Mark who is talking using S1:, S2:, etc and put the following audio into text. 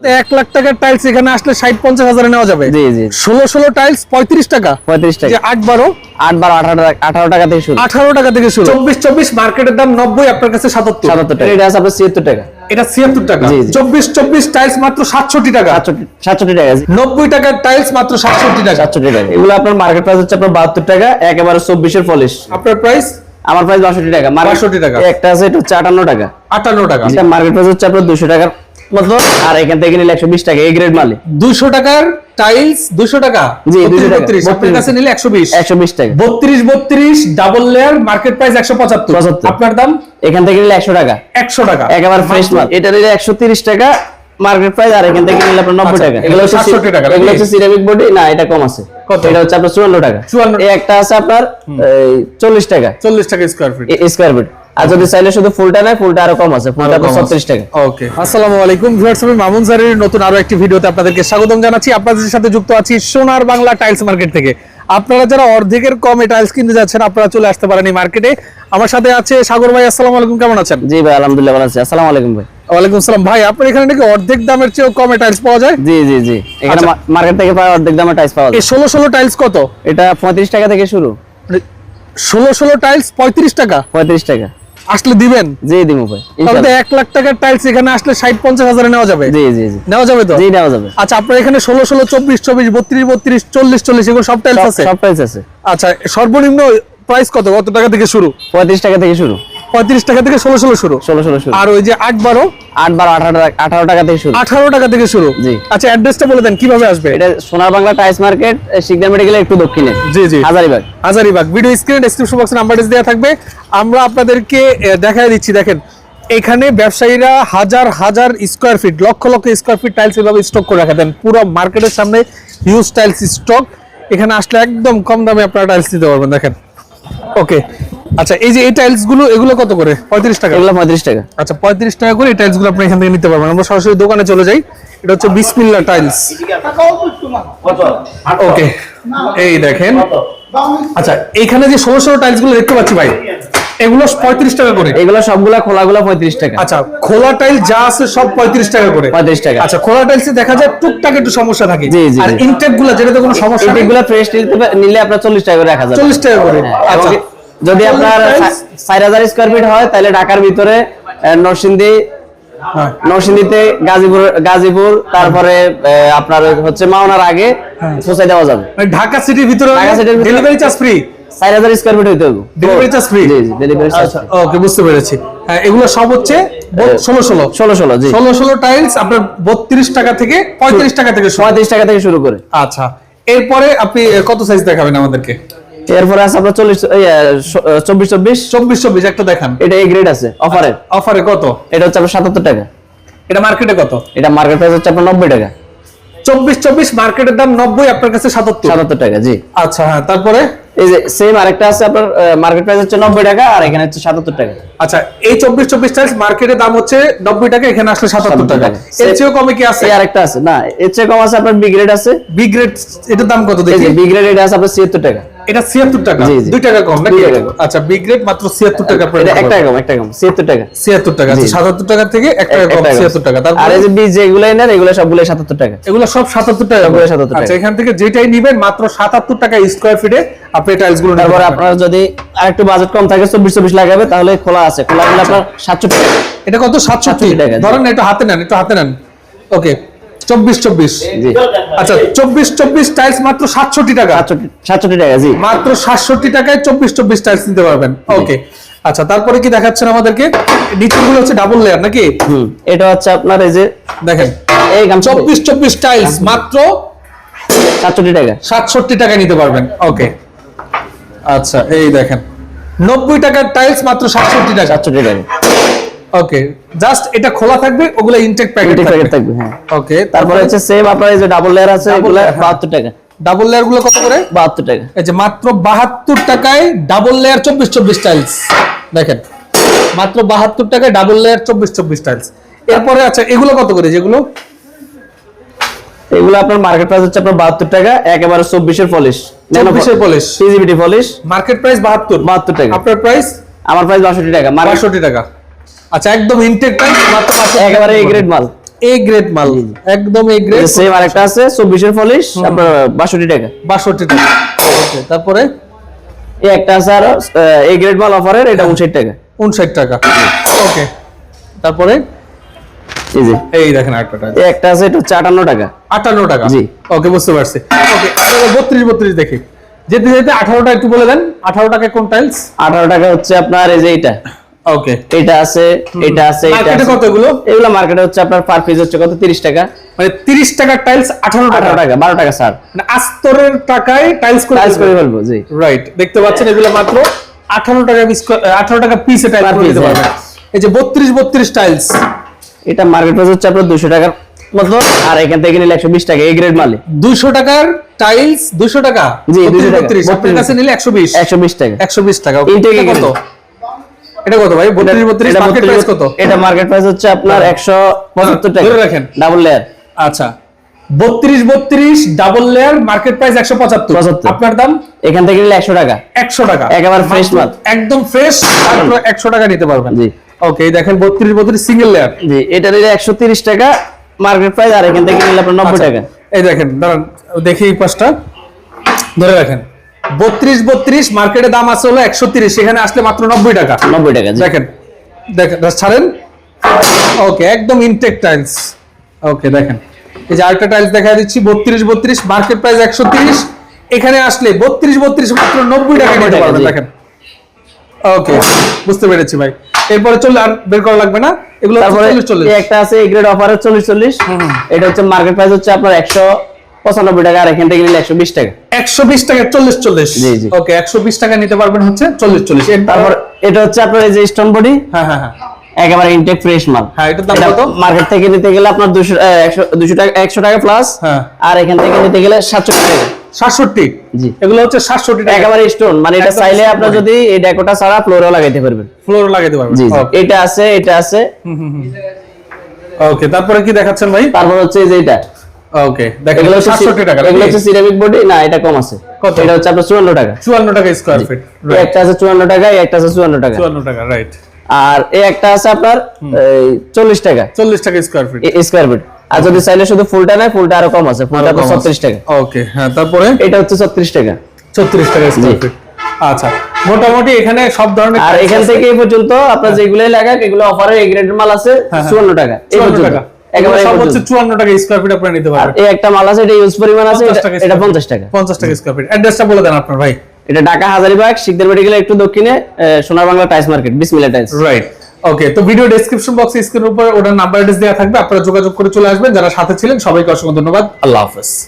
S1: এক লাখ টাকার টাইলস এখানে আসলে ষাট পঞ্চাশ হাজারে নেওয়া যাবে।
S2: জি জি।
S1: ষোলো ষোলো টাইলস পঁয়ত্রিশ টাকা।
S2: পঁয়ত্রিশ টাকা।
S1: আট বারো।
S2: আট বারো আঠারো টাকা আঠারো টাকা থেকে শুরু।
S1: আঠারো টাকা থেকে শুরু। চব্বিশ চব্বিশ মার্কেটের দাম নব্বই আপনার কাছে সাতাত্তর।
S2: সাতাত্তর টাকা। এটা আছে আপনার ছিয়াত্তর টাকা।
S1: এটা ছিয়াত্তর টাকা।
S2: জি, জি।
S1: চব্বিশ চব্বিশ টাইলস মাত্র সাতষট্টি টাকা।
S2: টাকা
S1: নব্বই টাকার টাইলস মাত্র সাতষট্টি টাকা।
S2: সাতষট্টি টাকা। এগুলো আপনার মার্কেট প্রাইস হচ্ছে আপনার বাহাত্তর টাকা একেবারে চব্বিশের পলিশ
S1: আপনার প্রাইস
S2: আমার প্রাইস বাষট্টি টাকা। Market-
S1: 62 টাকা।
S2: একটা আছে এটা হচ্ছে আটান্ন টাকা।
S1: আটান্ন টাকা।
S2: মার্কেট প্রাইস হচ্ছে আপনার দুশো টাকার মতো আর এখান থেকে নিলে একশো বিশ টাকা এই গ্রেড মালে।
S1: দুশো টাকার টাইলস দুশো টাকা।
S2: জি, 200 টাকা।
S1: 32, আপনার কাছে নিলে একশো বিশ।
S2: একশো বিশ টাকা।
S1: বত্রিশ বত্রিশ ডাবল লেয়ার মার্কেট প্রাইস একশো পঁচাত্তর।
S2: 75
S1: আপনার দাম?
S2: এখান থেকে নিলে একশো টাকা।
S1: একশো টাকা।
S2: একেবারে ফ্রেশ মাল। এটা নিলে একশো তিরিশ টাকা মার্কেট প্রাইস আর এখান থেকে নিলে আপনার নব্বই
S1: আচ্ছা,
S2: টাকা।
S1: এগুলো
S2: হচ্ছে
S1: 67 টাকা,
S2: এগুলো হচ্ছে সিরামিক বডি না এটা কম আছে।
S1: কত?
S2: এটা হচ্ছে আপনার চুয়ান্ন টাকা।
S1: 54
S2: একটা আছে আপনার চল্লিশ টাকা।
S1: চল্লিশ টাকা স্কোয়ার ফিট
S2: স্কোয়ার ফিট আর যদি চাইলে শুধু ফুলটা ফুলটা আরও কম আছে। ফুলটা আপনার ছত্রিশ টাকা।
S1: ওকে। আসসালামু আলাইকুম ভিউয়ার্স আমি মামুন জারির নতুন আরও একটি ভিডিওতে আপনাদেরকে স্বাগতম জানাচ্ছি। আপনাদের সাথে যুক্ত আছি সোনার বাংলা টাইলস মার্কেট থেকে। আপনারা যারা অর্ধেকের কমে টাইলস কিনতে যাচ্ছেন আপনারা চলে আসতে পারেন এই মার্কেটে আমার সাথে আছে সাগর ভাই আসসালামু আলাইকুম কেমন আছেন?
S2: জি ভাই আলহামদুলিল্লাহ ভালো আছি। আসসালামু আলাইকুম ভাই।
S1: ওয়ালাইকুম সালাম ভাই আপনার এখানে নাকি অর্ধেক দামের চেয়েও কমে টাইলস পাওয়া যায়?
S2: জি জি জি। এখানে
S1: আচ্ছা।
S2: মার্কেট থেকে প্রায় অর্ধেক দামে টাইস পাওয়া
S1: এই
S2: যায়।
S1: ষোলো ষোলো টাইলস কত?
S2: এটা পঁয়ত্রিশ টাকা থেকে শুরু।
S1: ষোলো ষোলো টাইলস পঁয়ত্রিশ টাকা?
S2: পঁয়ত্রিশ টাকা।
S1: আসলে দিবেন?
S2: জি দিব ভাই
S1: তাহলে তো
S2: ইনশাআল্লাহ।
S1: এক লাখ টাকার টাইলস এখানে আসলে ষাট পঞ্চাশ হাজারে নেওয়া যাবে।
S2: জি জি জি।
S1: নেওয়া যাবে তো?
S2: জি নেওয়া যাবে।
S1: আচ্ছা আপনার এখানে ষোলো ষোলো চব্বিশ চব্বিশ বত্রিশ বত্রিশ চল্লিশ চল্লিশ এগুলো সব টাইলস আছে?
S2: সব টাইলস আছে।
S1: আচ্ছা সর্বনিম্ন প্রাইস কত? কত টাকা থেকে শুরু?
S2: পঁয়ত্রিশ টাকা থেকে শুরু।
S1: পঁয়ত্রিশ টাকা থেকে ষোলো ষোলো শুরু।
S2: ষোলো ষোলো শুরু।
S1: আর ওই যে আট বারো?
S2: আট বারো আঠারো আঠারো টাকা থেকে শুরু।
S1: আঠারো টাকা থেকে শুরু।
S2: জি।
S1: আচ্ছা অ্যাড্রেসটা বলে দেন কীভাবে আসবে?
S2: এটা সোনার বাংলা টাইস মার্কেট শিকদার মেডিকেলের একটু দক্ষিণে।
S1: জি জি।
S2: হাজারিবাগ।
S1: হাজারিবাগ। ভিডিও স্ক্রিনে ডেসক্রিপশন বক্সে নাম্বার দেওয়া থাকবে। আমরা আপনাদেরকে দেখাই দিচ্ছি দেখেন। এখানে ব্যবসায়ীরা হাজার হাজার square feet lakh lakh square feet tiles এভাবে স্টক করে রাখা। দেন পুরো মার্কেটের সামনে হিউজ টাইলস স্টক এখানে আসলে একদম কম দামে আপনারা টাইলস নিতে পারবেন দেখেন। ওকে আচ্ছা এই যে এই টাইলসগুলো এগুলো কত করে? পঁয়ত্রিশ টাকা।
S2: এগুলো পঁয়ত্রিশ টাকা।
S1: আচ্ছা পঁয়ত্রিশ টাকা করে এই টাইলসগুলো আপনি এখান থেকে নিতে পারবেন। আমরা সরাসরি দোকানে চলে যাই। এটা হচ্ছে বিসমিল্লা টাইলস ওকে এই দেখেন। আচ্ছা এইখানে যে ষোলো ষোলো টাইলসগুলো দেখতে পাচ্ছি ভাই এগুলো পঁয়ত্রিশ টাকা করে।
S2: এগুলো সবগুলা খোলাগুলো পঁয়ত্রিশ টাকা।
S1: আচ্ছা খোলা টাইলস যা আছে সব পঁয়ত্রিশ টাকা করে।
S2: পঁয়ত্রিশ টাকা।
S1: আচ্ছা খোলা টাইলসে দেখা যায় টুকটাক একটু সমস্যা থাকে। আর। ইনটেকগুলো যেটাতে কোনো সমস্যা নেই।
S2: এগুলো ফ্রেশ নিলে আপনার চল্লিশ টাকা করে রাখা যাবে।
S1: চল্লিশ টাকা করে।
S2: হ্যাঁ,
S1: আচ্ছা।
S2: যদি আপনার চার হাজার স্কোয়ার ফিট হয় তাহলে ঢাকার ভিতরে নরসিংদী
S1: হ্যাঁ।
S2: নরসিংদীতে গাজীপুর গাজীপুর তারপরে আপনার হচ্ছে মাওনার আগে পৌঁছে দেওয়া যাবে।
S1: মানে ঢাকা সিটির ভিতরে
S2: ঢাকা city র ভিতরে-
S1: ডেলিভারি চার্জ ফ্রি
S2: চার হাজার স্কোয়ার ফিট হইতে হবে।
S1: ডেলিভারি চার্জ ফ্রি
S2: জি জি ডেলিভারি চার্জ
S1: ওকে বুঝতে পেরেছি। হ্যাঁ এগুলো সব হচ্ছে ষোলো ষোলো।
S2: ষোলো ষোলো জি।
S1: ষোলো ষোলো টাইলস আপনার বত্রিশ টাকা থেকে পঁয়ত্রিশ টাকা থেকে
S2: পঁয়ত্রিশ টাকা থেকে শুরু করে।
S1: আচ্ছা এরপরে আপনি কত সাইজ দেখাবেন আমাদেরকে?
S2: এরপরে আছে আপনার চল্লিশ চব্বিশ চব্বিশ?
S1: চব্বিশ চব্বিশ একটা দেখান।
S2: এটা এই গ্রেড আছে অফারের
S1: অফারে কত?
S2: এটা হচ্ছে আপনার সাতাত্তর টাকা।
S1: এটা মার্কেটে কত?
S2: এটা মার্কেট প্রাইস হচ্ছে আপনার নব্বই টাকা।
S1: চব্বিশ চব্বিশ মার্কেটের দাম নব্বই আপনার কাছে সাতাত্তর।
S2: সাতাত্তর টাকা জি।
S1: আচ্ছা হ্যাঁ তারপরে?
S2: এই যে সেম আরেকটা আছে আপনার মার্কেট প্রাইস হচ্ছে নব্বই টাকা আর এখানে হচ্ছে সাতাত্তর টাকা।
S1: আচ্ছা এই চব্বিশ চব্বিশ টাইলস মার্কেটের দাম হচ্ছে নব্বই টাকা এখানে আসলে সাতাত্তর টাকা। এর চেয়েও কমে কি আছে?
S2: আরেকটা আছে। না এর চেয়ে কম আছে আপনার বি গ্রেড আছে।
S1: বি গ্রেড এটার দাম কত দেখি?
S2: বি গ্রেড এটা আছে আপনার ছিয়াত্তর টাকা।
S1: এটা ছিয়াত্তর টাকা।
S2: জি, জি।
S1: টাকা কম নাকি? আচ্ছা বি গ্রেড মাত্র ছিয়াত্তর টাকা per
S2: এটা
S1: টাকা।
S2: এক টাকা কম এক টাকা কম ছিয়াত্তর টাকা।
S1: ছিয়াত্তর টাকা।
S2: জি।
S1: সাতাত্তর টাকা থেকে এক টাকা
S2: এক
S1: কম
S2: টাকা কম।
S1: ছিয়াত্তর টাকা।
S2: আর এই যে বীজ যেগুলো নেন এগুলো সবগুলো সাতাত্তর টাকা।
S1: এগুলো সব সাতাত্তর টাকা।
S2: সবগুলো
S1: করে।
S2: 77 টাকা।
S1: আচ্ছা এখান থেকে যেটাই নিবেন মাত্র সাতাত্তর টাকা স্কোয়ার ফিটে আপনি টাইলসগুলো
S2: তারপরে আপনার যদি আরেকটু বাজেট কম থাকে চব্বিশ চব্বিশ লাগাবে তাহলে খোলা আছে। খোলা আপনার সাতষট্টি টাকা
S1: এটা কত? সাতষট্টি?
S2: 67 টাকা,
S1: ধরেন না, একটু হাতে নেন একটু হাতে নেন। ওকে চব্বিশ চব্বিশ।
S2: জি।
S1: আচ্ছা চব্বিশ চব্বিশ টাইলস মাত্র সাতষট্টি টাকা।
S2: সাতষট্টি টাকা জি।
S1: মাত্র সাতষট্টি টাকায় চব্বিশ চব্বিশ টাইলস নিতে পারবেন। ওকে আচ্ছা তারপরে কি দেখাচ্ছেন আমাদেরকে? নিচেরগুলো হচ্ছে ডাবল লেয়ার নাকি?
S2: হুম এটা হচ্ছে আপনার এই যে
S1: দেখেন।
S2: এই
S1: চব্বিশ চব্বিশ টাইলস মাত্র
S2: সাতষট্টি টাকা।
S1: সাতষট্টি টাকায় নিতে পারবেন। ওকে আচ্ছা এই দেখেন। নব্বই টাকার টাইলস মাত্র সাতষট্টি টাকা।
S2: সাতষট্টি টাকা।
S1: ওকে জাস্ট এটা খোলা থাকবে ওগুলো ইনটেক প্যাকেট
S2: প্যাকেট
S1: থাকবে।
S2: হ্যাঁ।
S1: ওকে
S2: তারপরে হচ্ছে সেম আপনার এই যে ডাবল লেয়ার আছে এগুলো
S1: layer, হ্যাঁ।
S2: বাহাত্তর টাকা।
S1: ডাবল লেয়ারগুলো কত করে?
S2: বাহাত্তর টাকা।
S1: এই যে মাত্র বাহাত্তর টাকায় ডাবল লেয়ার চব্বিশ চব্বিশ টাইলস দেখেন মাত্র বাহাত্তর টাকায় ডাবল লেয়ার চব্বিশ চব্বিশ টাইলস এরপরে আচ্ছা এগুলো কত করে যেগুলো?
S2: এগুলো আপনার মার্কেট প্রাইস হচ্ছে আপনার বাহাত্তর টাকা একেবারে চব্বিশের পলিশ
S1: 24 এর polish।
S2: PGBT polish
S1: market price বাহাত্তর।
S2: বাহাত্তর টাকা।
S1: আপনার প্রাইস
S2: আমার প্রাইস বাষট্টি টাকা। মার্কেট
S1: বাষট্টি টাকা। আচ্ছা একদম ইনটেক টাইলস মাত্র 62
S2: একেবারে এ গ্রেড মাল।
S1: এ গ্রেড মাল একদম এ গ্রেড
S2: সেম আরেকটা আছে চব্বিশের পলিশ আপনার বাষট্টি টাকা।
S1: বাষট্টি টাকা। ওকে তারপরে?
S2: এই একটা আছে আর এই গ্রেড মাল অফারের এটা উনষাট টাকা।
S1: উনষাট টাকা। ওকে তারপরে?
S2: এই যে।
S1: এই দেখেন আরেকটা টাইলস
S2: এই একটা আছে এটা হচ্ছে আটান্ন টাকা।
S1: আটান্ন টাকা।
S2: জি।
S1: ওকে বুঝতে পারছি। ওকে বত্রিশ বত্রিশ দেখি। যেতে যেতে আঠারোটা একটু বলে দেন। আঠারো টাকা কোন টাইলস
S2: আঠারো টাকা হচ্ছে আপনার এই যে এটা
S1: ওকে
S2: এটা আছে এটা আছে এটা
S1: মার্কেটে এগুলো
S2: মার্কেটে হচ্ছে আপনার পার পিস হচ্ছে কত? তিরিশ টাকা।
S1: মানে তিরিশ টাকার টাইলস আঠারো টাকা।
S2: আঠারো টাকা বারো টাকা স্যার
S1: মানে আস্তরের টাকায় টাইলস করে
S2: টাইলস করে ফেলব জি।
S1: রাইট দেখতে পাচ্ছেন এগুলো মাত্র আঠারো টাকা আঠারো টাকা পিসে টাইলস করে দিতে পারবেন। এই যে বত্রিশ বত্রিশ টাইলস
S2: এটা মার্কেট প্রাইস হচ্ছে আপনার দুশো টাকার মতো আর এখান থেকে নিলে একশো বিশ টাকা এই গ্রেড মালে।
S1: দুইশো টাকার টাইলস দুইশো টাকা?
S2: জি, 200 টাকা।
S1: আপনার কাছে নিলে একশো বিশ।
S2: একশো বিশ টাকা।
S1: একশো বিশ টাকা
S2: Intake
S1: এটা কত? এটা কত ভাই? বত্রিশ বত্রিশ
S2: এটা
S1: মার্কেট প্রাইস কত?
S2: এটা মার্কেট প্রাইস হচ্ছে আপনার একশো পঁচাত্তর টাকা।
S1: ধরে রাখেন।
S2: ডাবল লেয়ার
S1: আচ্ছা। বত্রিশ বত্রিশ ডাবল লেয়ার মার্কেট প্রাইস একশো পঁচাত্তর।
S2: 75
S1: আপনার দাম?
S2: এখান থেকে নিলে একশো টাকা।
S1: একশো টাকা।
S2: একেবারে fresh মাল।
S1: একদম ফ্রেশ মাত্র একশো টাকা নিতে পারবেন।
S2: জি।
S1: ওকে দেখেন বত্রিশ বত্রিশ সিঙ্গেল লেয়ার
S2: জি এটা নিলে একশো তিরিশ টাকা মার্কেট প্রাইস আর এখান থেকে নিলে আপনার
S1: আচ্ছা।
S2: নব্বই টাকা।
S1: এই দেখেন দাঁড়ান দেখি এই পাশটা। ধরে রাখেন। বত্রিশ বত্রিশ মার্কেটে দাম আছে হলো একশো তিরিশ সেখানে আসলে মাত্র নব্বই টাকা।
S2: নব্বই টাকা
S1: দেখেন দেখেন ছাড়েন। ওকে একদম ইনটেক টাইলস ওকে দেখেন এই যে আরেকটা টাইলস দেখা দিচ্ছি বত্রিশ বত্রিশ মার্কেট প্রাইস একশো তিরিশ এখানে আসলে বত্রিশ বত্রিশ মাত্র নব্বই টাকা
S2: 90
S1: নিতে পারবেন দেখেন। ওকে বুঝতে পেরেছি ভাই। এরপরে চলে আর বের করা লাগবে না এগুলো
S2: তারপরে একটা আছে এই গ্রেড অফার চল্লিশ চল্লিশ এটা হচ্ছে মার্কেট প্রাইস হচ্ছে আপনার একশো পঁচানব্বই টাকা আর এখান থেকে নিলে একশো বিশ টাকা।
S1: একশো বিশ টাকা চল্লিশ চল্লিশ।
S2: জি, জি।
S1: ওকে একশো বিশ টাকা নিতে পারবেন হচ্ছে চল্লিশ চল্লিশ।
S2: তারপর এটা হচ্ছে আপনার এই যে স্টোন বডি
S1: হ্যাঁ হ্যাঁ হ্যাঁ।
S2: একেবারে ইনটেক ফ্রেশ মাল।
S1: হ্যাঁ, এটার দাম কত?
S2: মার্কেট থেকে নিতে গেলে আপনার দুশো একশো দুশো টাকা একশো টাকা প্লাস
S1: হ্যাঁ।
S2: আর এখান থেকে নিতে গেলে সাতশো টাকা।
S1: সাতষট্টি?
S2: জি।
S1: এগুলো হচ্ছে সাতষট্টি টাকা।
S2: একেবারে স্টোন মানে এটা চাইলে আপনার যদি এই ডেকোটা ছাড়া ফ্লোরেও লাগাইতে পারবেন।
S1: ফ্লোর লাগাইতে পারবেন।
S2: জি। এটা আছে এটা আছে।
S1: ওকে তারপরে কি দেখাচ্ছেন ভাই?
S2: তারপর হচ্ছে এই যে এটা।
S1: ওকে দেখেন
S2: এগুলো হচ্ছে
S1: সাতষট্টি টাকা
S2: এগুলো হচ্ছে সিরামিক বডি না এটা কম আছে।
S1: কত?
S2: এটা হচ্ছে আপনার চুয়ান্ন টাকা।
S1: চুয়ান্ন টাকা স্কোয়ার ফিট
S2: একটা আছে চুয়ান্ন টাকা এই একটা আছে চুয়ান্ন টাকা।
S1: চুয়ান্ন টাকা রাইট
S2: আর এই একটা আছে আপনার চল্লিশ টাকা।
S1: চল্লিশ টাকা স্কোয়ার ফিট
S2: স্কোয়ার ফিট আর যদি চাইলে শুধু ফুলটা নেয় ফুলটা আরও কম আছে ফুলটা আপনার ছত্রিশ টাকা।
S1: ওকে হ্যাঁ তারপরে?
S2: এটা হচ্ছে ছত্রিশ টাকা।
S1: ছত্রিশ টাকা স্কোয়ার। ফিট আচ্ছা মোটামুটি এখানে সব ধরনের
S2: আর এখান থেকে এই পর্যন্ত আপনার যেগুলোই লাগাক এগুলো অফারে এই গ্রেডের মাল আছে
S1: হ্যাঁ।
S2: চুয়ান্ন টাকা এই
S1: চুয়ান্ন
S2: পর্যন্ত।
S1: টাকা। টাকা স্কোয়ার ফিট আপনারা নিতে পারবেন।
S2: এই একটা মাল আছে এটা ইউজ পরিমাণ আছে এটা-
S1: টাকা
S2: এটা
S1: square
S2: পঞ্চাশ
S1: feet।
S2: টাকা।
S1: পঞ্চাশ টাকা স্কোয়ার ফিট অ্যাড্রেসটা বলে দেন আপনার ভাই।
S2: এটা ঢাকা হাজারিবাগ শিকদার মেডিকেল একটু দক্ষিণে সোনার বাংলা মার্কেট
S1: রাইট ওকে তো ভিডিও ডেসক্রিপশন বক্সে স্ক্রিনের উপর ওটার নাম্বার অ্যাড্রেস দেওয়া থাকবে। আপনারা যোগাযোগ করে চলে আসবেন। যারা সাথে ছিলেন সবাইকে অসংখ্য ধন্যবাদ। আল্লাহ হাফেজ।